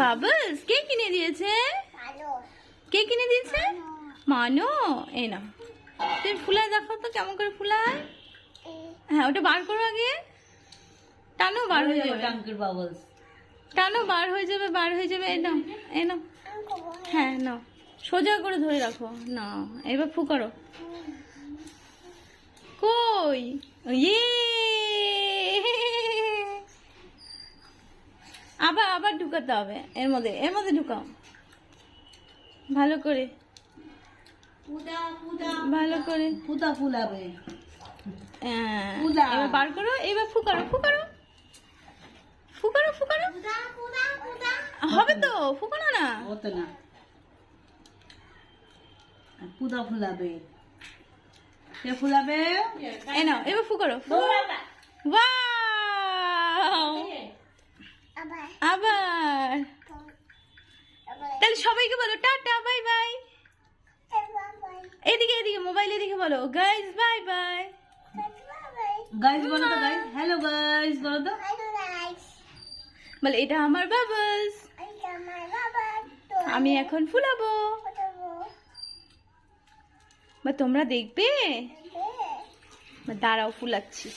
Bubbles কে কিনে দিয়েছে? কে কিনে দিয়েছে? মানো। এই না তুমি ফুলায় দেখো তো কেমন করে ফুলায়? হ্যাঁ ওটা বার করো আগে। টানো বার হয়ে যাবে। টাঙ্কির বাবলস। টানো বার হয়ে যাবে বার হয়ে যাবে। এই নাও এই নাও। হ্যাঁ নাও। সোজা করে ধরে রাখো। না এবার ফু করো কই? ইয়ে! আবার ঢুকাতে হবে। এর মধ্যে এর মধ্যে ঢুকাও। ভালো করে। ভালো করে। ফুলাবে। হ্যাঁ, এবার বার করো এবার ফু করো ফু করো ফু করো ফু করো হবে তো ফু করো না। হতো না। পূজা ফুলাবে। কে ফুলাবে? এই নাও এবার ফু করো ফু সবাইকে বলো টাটা বাই বাই। এদিকে এদিকে মোবাইল এদিকে বলো। গাইস বাই বাই গাইস বলো তো গাইস হ্যালো গাইস বলো তো। বলে এটা আমার বাবলস আমি এখন ফুলাবো। বা তোমরা দেখবে? দাঁড়াও ফুলাচ্ছি।